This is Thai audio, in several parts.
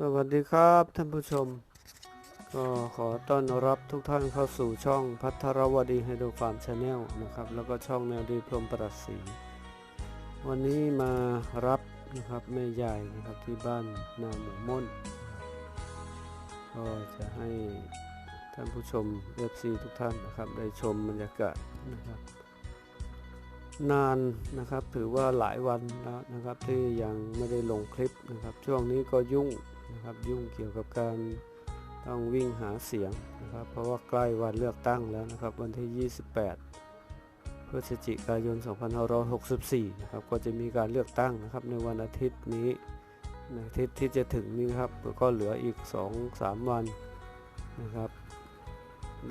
สวัสดีครับท่านผู้ชม ก็ขอต้อนรับทุกท่านเข้าสู่ช่องพัทรวดีไฮโดรฟาร์มชาแนลนะครับ แล้วก็ช่องแนวดีพรมประศรีวันนี้มารับนะครับแม่ใหญ่นะครับที่บ้านนาหมูม่นก็จะให้ท่านผู้ชมเอฟซีทุกท่านนะครับ ได้ชมบรรยากาศนะครับ นานนะครับถือว่าหลายวันแล้วนะครับที่ยังไม่ได้ลงคลิปนะครับ ช่วงนี้ก็ยุ่ง นะครับยุ่งเกี่ยวกับการต้องวิ่งหาเสียงนะครับ เพราะว่าใกล้วันเลือกตั้งแล้วนะครับ วันที่ 28 พฤศจิกายน 2564 นะครับ ก็จะมีการเลือกตั้งนะครับ ในวันอาทิตย์นี้ในอาทิตย์ที่จะถึงนี้นะครับ ก็เหลืออีก 2-3 วันนะครับ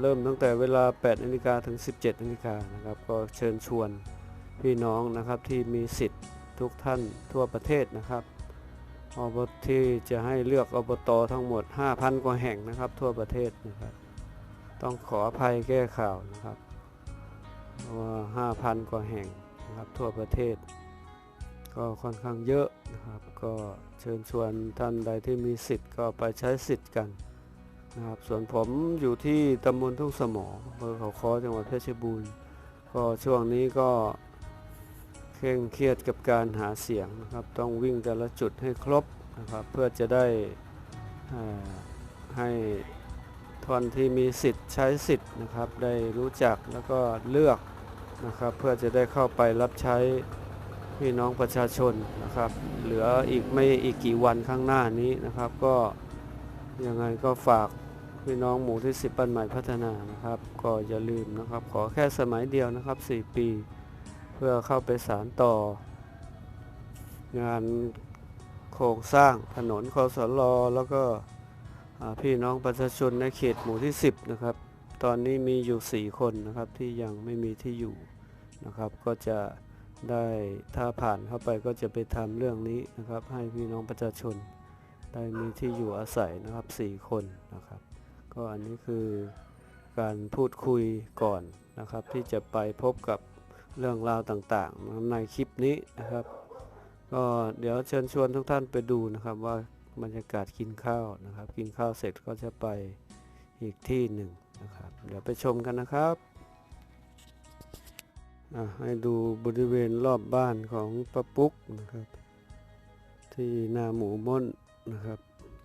เริ่มตั้งแต่เวลา 8นาฬิกาถึง 17นาฬิกานะครับ ก็เชิญชวนพี่น้องนะครับที่มีสิทธิ์ทุกท่านทั่วประเทศนะครับ อบที่จะให้เลือกอบตทั้งหมด 5,000 กว่าแห่งนะครับ ทั่วประเทศนะครับ ต้องขออภัยแก้ข่าวนะครับว่า5,000 กว่าแห่งนะครับทั่วประเทศ ก็ค่อนข้างเยอะนะครับ ก็เชิญชวนท่านใดที่มีสิทธิ์ก็ไปใช้สิทธิ์กันนะครับ ส่วนผมอยู่ที่ตำบลทุ่งสมออำเภอเขาค้อจังหวัดเพชรบูรณ์ ก็ช่วงนี้ก็ คร่งเครียดกับการหาเสียงนะครับ ต้องวิ่งแต่ละจุดให้ครบนะครับ เพื่อจะได้ให้ท่านที่มีสิทธิ์ใช้สิทธิ์นะครับ ได้รู้จักแล้วก็เลือกนะครับ เพื่อจะได้เข้าไปรับใช้พี่น้องประชาชนนะครับ เหลืออีกไม่อีกกี่วันข้างหน้านี้นะครับ ก็ยังไงก็ฝากพี่น้องหมู่ที่ 10บ้านใหม่พัฒนานะครับ ก็อย่าลืมนะครับ ขอแค่สมัยเดียวนะครับ 4 ปี เพื่อเข้าไปสารต่อ งานโครงสร้างถนนคอสลอแล้วก็พี่น้องประชาชนในเขตหมู่ที่ 10 นะครับ ตอนนี้มีอยู่ 4 คนนะครับที่ยังไม่มีที่อยู่นะครับ ก็จะได้ถ้าผ่านเข้าไปก็จะไปทำเรื่องนี้นะครับ ให้พี่น้องประชาชนได้มีที่อยู่อาศัยนะครับ 4 คนนะครับ ก็อันนี้คือการพูดคุยก่อนนะครับที่จะไปพบกับ เรื่องราวต่างๆในคลิปนี้นะครับ ก็เดี๋ยวเชิญชวนทุกท่านไปดูนะครับว่าบรรยากาศกินข้าวนะครับ กินข้าวเสร็จก็จะไปอีกที่หนึ่งนะครับ เดี๋ยวไปชมกันนะครับให้ดูบริเวณรอบบ้านของป้าปุ๊กนะครับ ที่นาหมูม่นนะครับ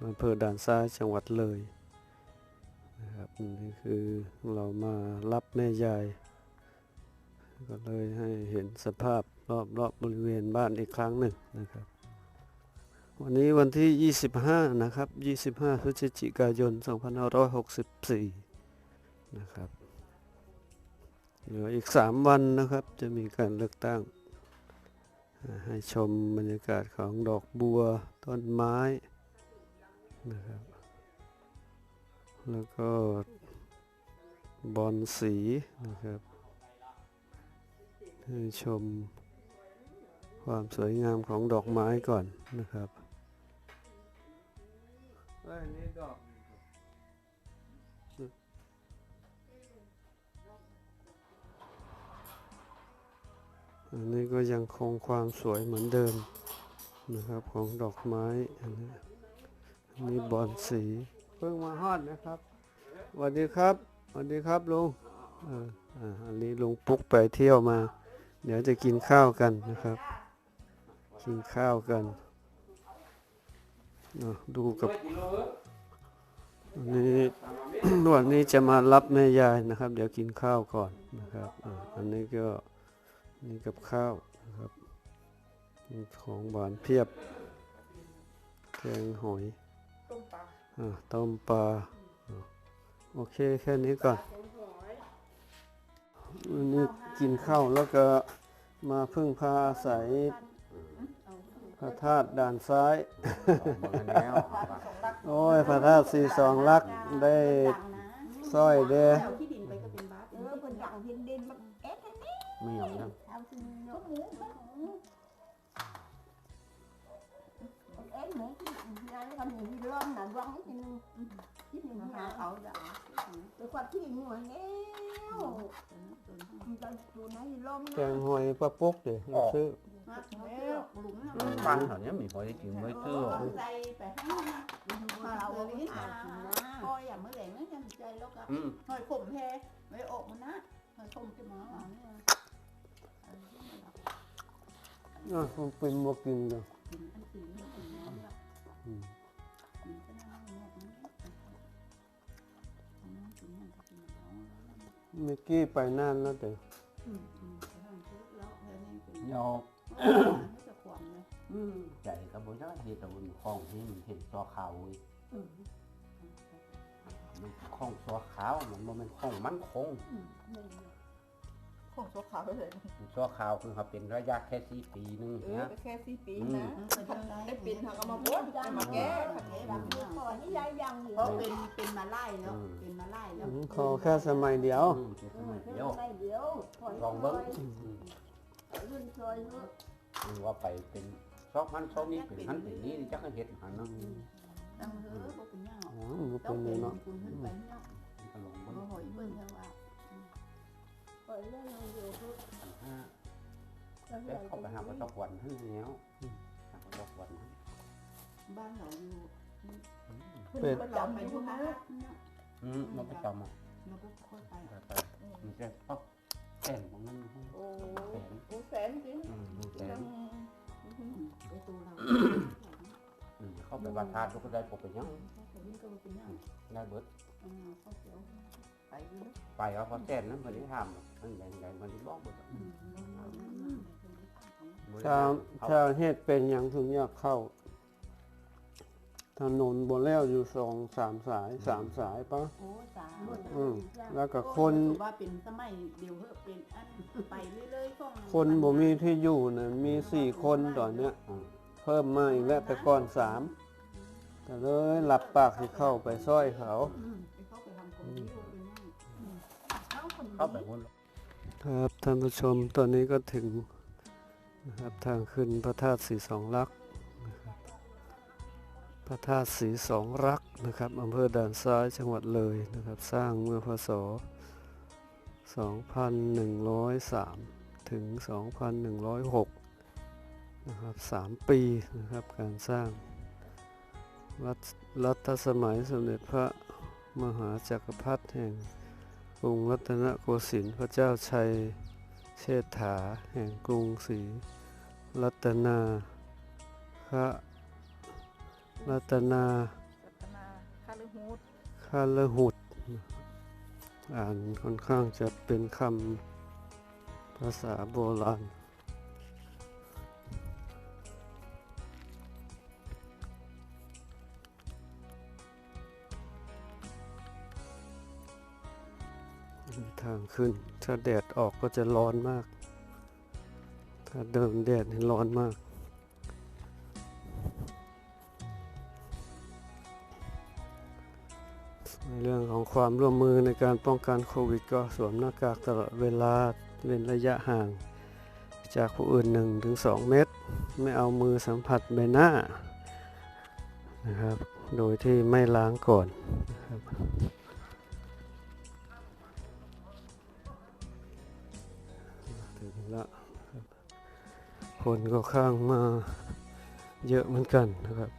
อำเภอด่านซ้ายจังหวัดเลยนะครับนี่คือเรามารับแม่ยาย ก็เลยให้เห็นสภาพรอบรอบบริเวณบ้านอีกครั้งหนึ่งนะครับ วันนี้วันที่ 25 นะครับ 25พฤศจิกายน 2564 นะครับเหลืออีก 3 วันนะครับจะมีการเลือกตั้ง ให้ชมบรรยากาศของดอกบัวต้นไม้นะครับ แล้วก็บอลสีนะครับ ชมความสวยงามของดอกไม้ก่อนนะครับอันนี้ก็ยังคงความสวยเหมือนเดิมนะครับของดอกไม้อันนี้อันนี้บอลสี เพิ่งมาฮอดนะครับสวัสดีครับสวัสดีครับลุงอออันนี้ลุงปุ๊กไปเที่ยวมา เดี๋ยวจะกินข้าวกันนะครับ กินข้าวกันเนาะดูกับวันนี้วันนี้จะมารับแม่ยายนะครับ เดี๋ยวกินข้าวก่อนนะครับอ่าอันนี้ก็นี่กับข้าวนะครับมีของหวานเพียบแกงหอยอ่าต้มปลาอ่าโอเคแค่นี้ก่อน วันนี้กินข้าวแล้วก็มาพึ่งพาอาศัยพระธาตุด่านซ้ายแล้วโอ้ยพระธาตุสีสองลักษณ์ได้สร้อยเด้เอาที่ดินไปก็เป็นบาสเออคนดังเห็นดินมันเอ๊ะท่านนี่ไม่ยอมนะ nhà nó còn nhìn lon là quăng hết nên chứ mình nhà cậu đã tôi quạt cái gì mà nếu tôi tôi nói gì lon แกงหอยปลาปุ๊กเดี๋ยวเราซื้อ nếu lủng ฟันแถวเนี้ยมีหอยกินไว้เตื้อ dây phải mà là uống ít à coi à mới để nó nhầm dây lúc á อืม hồi khủng thế mới ộn nó hồi khủng cái món mà อะคงเป็นบ่กินเนาะ ăn tí nữa เมื่อกี้ไปนานแล้วเด้ออืมอืมไปทางชุดแล้วแค่นี้เป็นยอกไม่จะขวางเลยอืมใจกับบ่ได้เฮ็ดเอาบนห้องที่มันเห็นตัวขาวเว้ยอืมมันห้องตัวขาวมันบ่แม่นห้องมันคง อืมนี่ ของโซขาวเลยตัวขาวคือเขาเป็นระยะแค่สี่ปีนึงเออนะ ไปแค่สี่ปีอืมนะไปทางไหนได้ปีนเขาก็มาบ้วนจะมาแก้แก้ดัดังงนี้ก่อนนี่ยายยังอยู่เพราะเป็นเป็นมาไล่แล้วเป็นมาไล่แล้วอืมขอแค่สมัยเดียว อืมเป็นเอสอมัยเดี๋เดียยววไม่เดี๋ยวถอยลองเบิ่งถอืมอยรุ่นซอยเนอะคือว่าไปเป็นซอกมันซอกนี้เป็นหันเป็นนี้จักให้เฮ็ดหันเนาะดังเฮ้อพวกเป็นย่าอ๋อมันบ่ต้อเป็งนเป็นเนาะคุณขึ้นไปเนี่ยมันก็ลงโอ้เบิ่งโหเบิ่งแล้วว่า ถอยเรื่องเราอยู่ทุกปัญหาแล้วแต่เข้าไปหาบ่ตกวันหั่นแล้วหาบ่ตกวันหั่นบ้านเราอยู่เป็ดประจำไปทุกนะเนี่ยอืมมันไปจำอะเราก็ค่อยไปไปไปมันจะป๊อกแป้นของมันโอ้โหแสนจริงอืมมันแป้นไปตัวเราอืมเข้าไปบาทาทุกคนได้ปกเป็นยังแต่นี่ก็เป็นย่าได้เบิด เขาเสียวไปอยู่ไปเอาพอแจ้นนั้นมันได้ทำมันใหญ่ใหญ่มันได้บอกหมดถ้าถ้าเฮ็ดเป็นหยังถึงอยากเข้า ถนนบ่แล้วอยู่สองสามสายสามสายปะ โอ้สาอืมแล้วก็คน ว่าเป็นสมัยเดียวเฮ้เป็นอันไปเรื่อยๆของคนบ่มีที่อยู่น่ะมีสี่คนตอนเนี้ย อืมเพิ่มมาอีกแล้วแต่ก่อนสามก็เลยหลับปากที่เข้าไปซ้อยเขาไป เข้าไปวนครับท่านผู้ชมตอนนี้ก็ถึงนะครับทางขึ้นพระธาตุสีสองลักษณ์นะครับพระธาตุสีสองรักนะครับอำเภอด่านซ้ายจังหวัดเลยนะครับ สร้างเมื่อพศ 2103 ถึง 2106 นะครับ 3 ปีนะครับการสร้างรัฐรัฐสมัยสมเด็จพระมหาจักรพรรดิแห่ง กรุงรัตนโกสินทร์พระเจ้าชัยเชษฐาแห่งกรุงศรีรัตนาคะรัตนารัตนาคาลือฮูดคาลหุดอ่านค่อนข้างจะเป็นคำภาษาโบราณางขึ้น ถ้าแดดออกก็จะร้อนมาก ถ้าเดินแดดนี่ร้อนมาก ในเรื่องของความร่วมมือในการป้องกันโควิดก็สวมหน้ากากตลอดเวลาเว้นระยะห่าง จากผู้อื่น 1-2 เมตร ไม่เอามือสัมผัสใบหน้านะครับ โดยที่ไม่ล้างก่อนนะครับ คนก็ข้างมาเยอะเหมือนกันนะครับ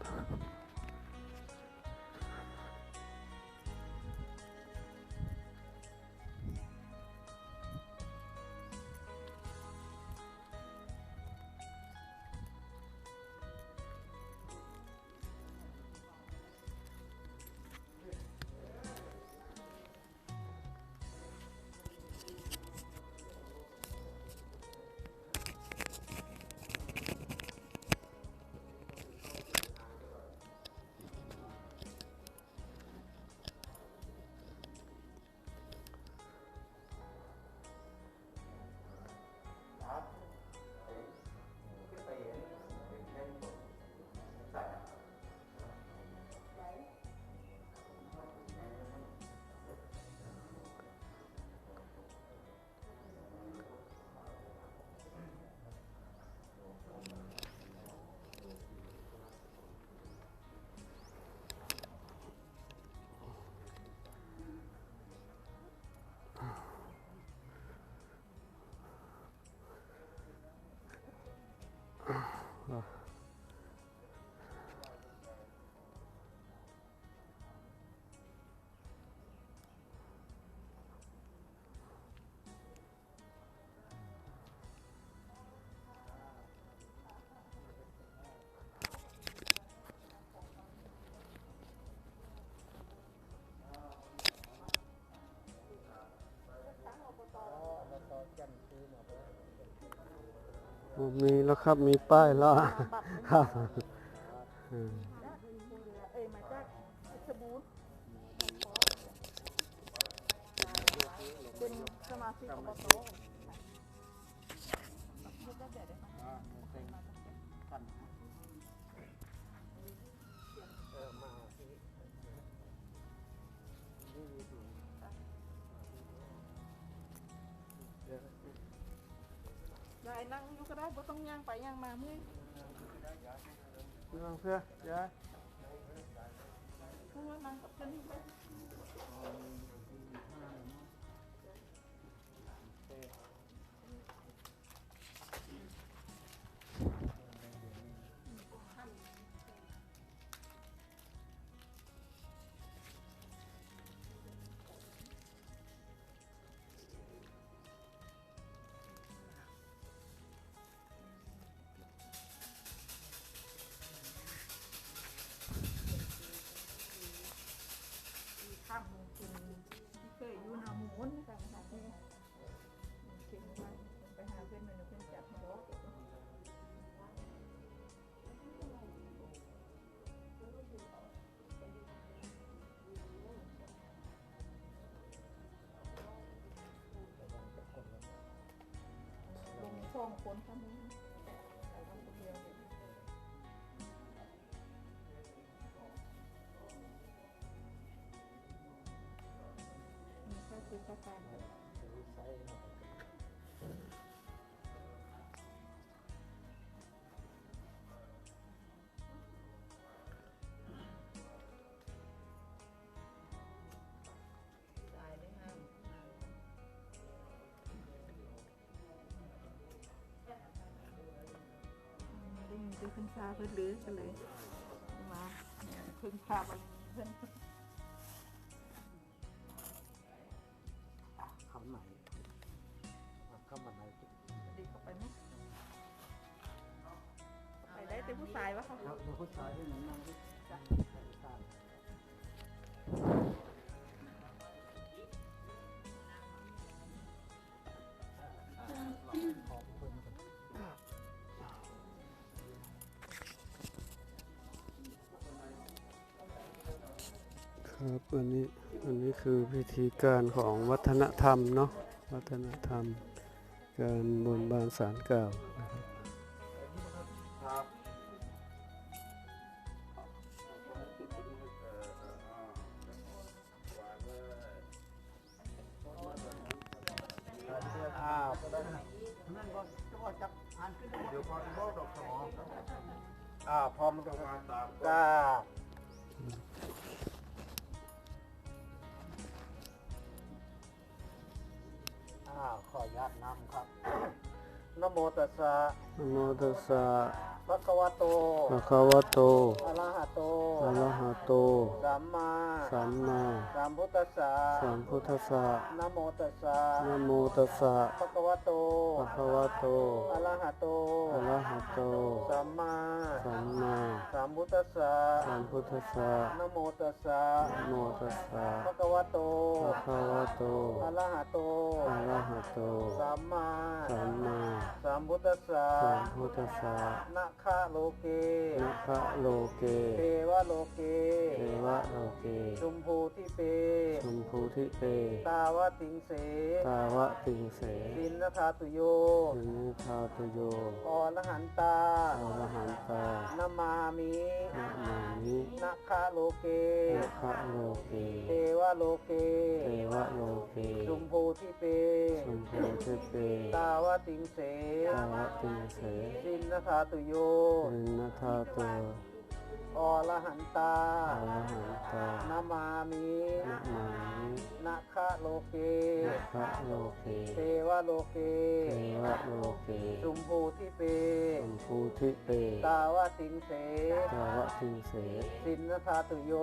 Uh. มีแล้วครับมีป้ายแล้วครับายนั่งอยู่ก็ได้บ่ต้องย่างไปย่างมาเมื่อยนั่งเพื่อยายเพราะว่านั่งกับเพิ่น องคนท่านนี้ไปทำคนเดียวเลยมีแค่ซื้อกาแฟได้ ซื้อเพิ่นพาเพิ่นลือกันเลยมาเพิ่นพามาเพิ่น ครับอันนี้อันนี้คือพิธีการของวัฒนธรรมเนาะวัฒนธรรม การบนบานสารกล่าว ขออนุญาตนำครับ นะโมตัสสะนะโมตัสสะภะคะวะโตภะคะวะโตอะระหะโตอะระหะโตสัมมาสัมมาสัมพุทธัสสะสัมพุทธัสสะนะโมตัสสะนะโมตัสสะภะคะวะโตภะคะวะโตอะระหะโตอะระหะโตสัมมาสัมมาสัมพุทธัสสะสัมพุทธัสสะนะโมตัสสะนะโมตัสสะภะคะวะโตภะคะวะโตอะระหะโตอะระหะโตสัมมาสัมมาสัมพุทธัสสะสัมพุทธัสสะนะคะโลเกนะคะโลเกเทวะโลเกเทวะโลเกชุมพูทิเปชมพูทิเป ตาวะติงเส ตาวะติงเสสินนทาตุโยสุนิทาตุโยอรหันตาอรหันตานามามินะมานินะคะโลเกนะคะโลเก เทวะโลเก เทวะโลเก ชุมพูทิเปชมพูทิเป ตาวะติงเส ตาวะติงเสสินนทาตุโยรินทาตุ อรหันตา อรหันตานามามินะมานินะคะโลเกนะคะโลเกเทวะโลเกเทวะโลเกชุมพูทิเปชมพูทิเปตาวะติงเสตาวะติงเสสินนทาตุโย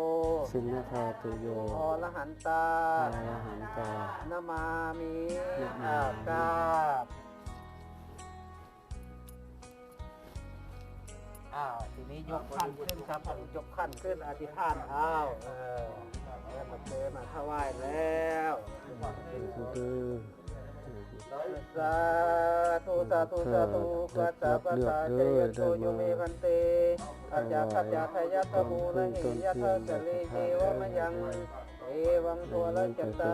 สินทาตุโยอรหันตาอรหันตานามามินะมามิอ้าวกราบ อ้าวทีนี้ยกขั้นขึ้นครับยกขั้นขึ้นอธิษฐานอ้าวเออแล้วมาเจอมาถวายแล้วคือคือสาธุสาธุสาธุกัจจปัสสะเจยโตโยเมพันเตอาจาคัจจาทยัตถมูลหิยัตถสเลเจวมยังเอวังตัวละจัตตา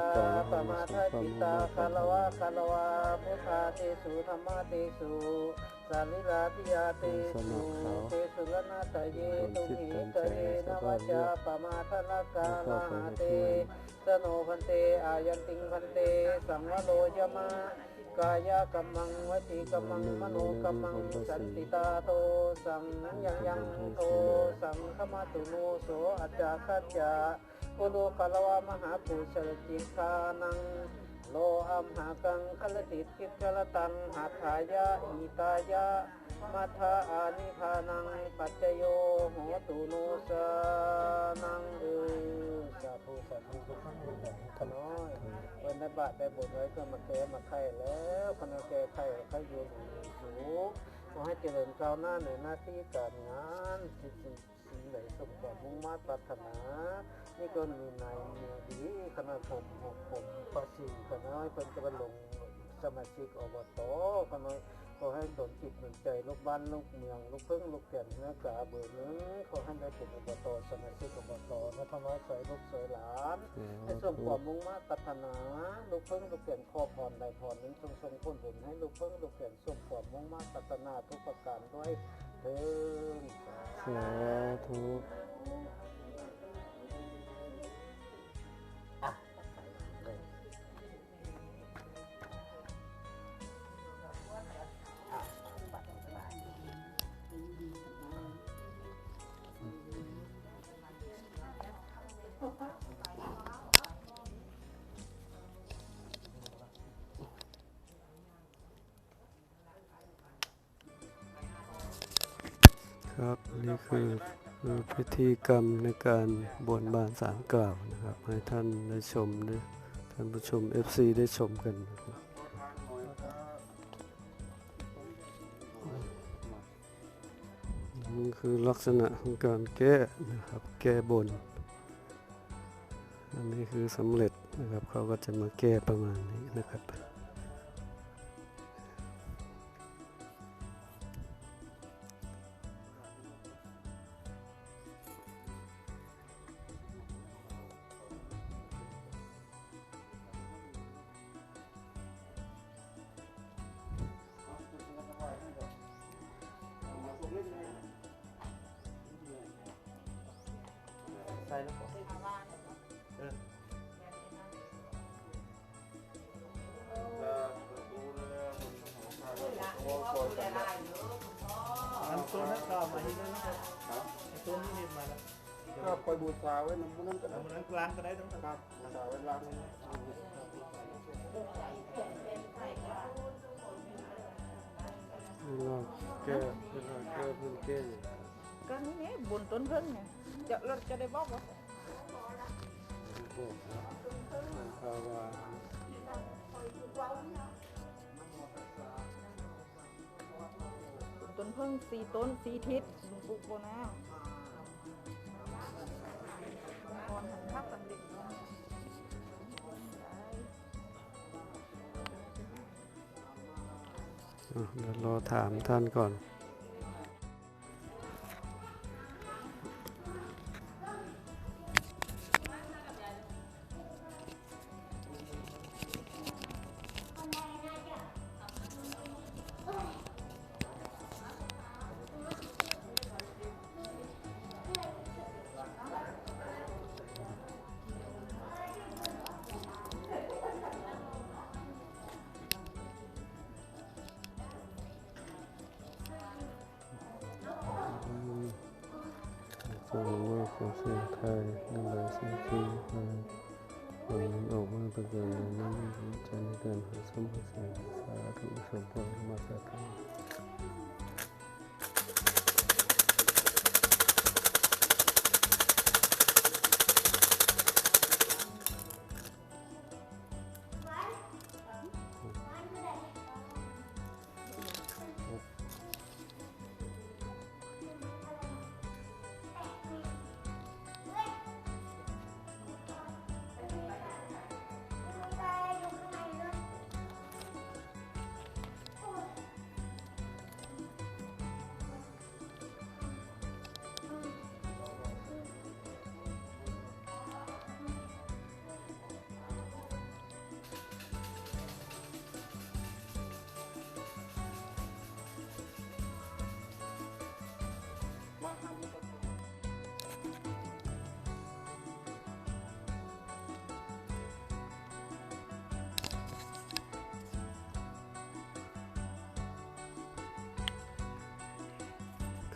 ปมาทจิตตาคารวะคารวะพุทธาเตสุธรรมะเตสุ สาลิลาพิยาเตสุเตสุรนาตเยตุหิตเยนวัจจาปมาทนกานาหาเตสโนพันเตอายันติงพันเต สังวโรยมากายกัมมังวจีกัมมังมโนกัมมังสันติตาโตสังยังยังโตสังขมาตุโนโสอัจจาคัจจาปุโรคารวะมหาปุชลจิตานัง โลอัมหากังคลติทิกลตังหัตถายะอิตายะมัทธาอานิพานังปัจจโยโหตุโนสานังเออสาธุสาธุทุกท่านน้อยเวันได้บาทได้บุญไว้ก็มาแก้มาไข่แล้วคณะแก้ไข่ไข่อยู่สูงขอให้เจริญก้าวหน้าในหน้าที่การงาน สิ่งสิ่งไหนสมความมุ่งมา่ปรานานี่ก็มีนายเมีดีคณะผมหกผมประสิทธิ์คณะเป็นกระลงสมาชิกอบตคณะขอให้ดลจิตดลใจลูกบ้านลูกเมืองลูกพึ่งลูกแก่นเนื้อกาเบอร์นึงขอให้ได้เป็นอบตสมาชิกอบตและพระสวยลูกสวยหลานให้ส่งความมุ่งมาตรปรานาลูกเพิ่งลูกเปลี่นขอพรใดพรนั้นจงทรงผลบุญให้ลูกเพิ่งลูกเปลี่นส่งความมุ่งมาตรปรานาทุกประการด้วยเธุค รับ นี่คือคือพิธีกรรมในการบวนบานสารกล่าวนะครับ ให้ท่านได้ชมนะท่านผู้ชม FC ได้ชมกันนะครับนี่คือลักษณะของการแก้นะครับ แก้บน อันนี้คือสำเร็จนะครับเขาก็จะมาแก้ประมาณนี้นะครับ ตัวนั้นก็มาที่นั่นนะครับตัวนี้เนี่มาแล้วก็ไปบูชาไว้น้ำมันนั่นก็ได้เอามันนั้นกลางก็ได้ต้องครับบูชาไว้ล้างนี้เวลาแก้เวลาแก้เพิ่นแก้อย่างก็นี่ไงบนต้นเพิ่งไงจะเรถจะได้บอกว่าบอกนะภาวา นต้นเพิ่งสี่ต้นสี่ทิศลุงปุกโบนาพรหันทับสำเร็จเนาะเดี๋ยวรอถามท่านก่อน ฟังว่าขอเสียงไทยในหลายสิ่งที่มาผลออกมาปร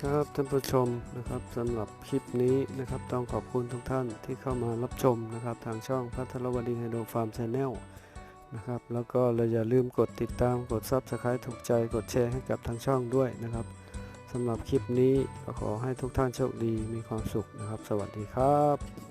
ครับท่านผู้ชมนะครับสำหรับคลิปนี้นะครับต้องขอบคุณทุกท่านที่เข้ามารับชมนะครับทางช่องพัทรวดีไฮโดรฟาร์มชาแนลนะครับแล้วก็เราอย่าลืมกดติดตามกดซับสไครต์ถูกใจกดแชร์ให้กับทางช่องด้วยนะครับสำหรับคลิปนี้ก็ขอให้ทุกท่านโชคดีมีความสุขนะครับ สวัสดีครับ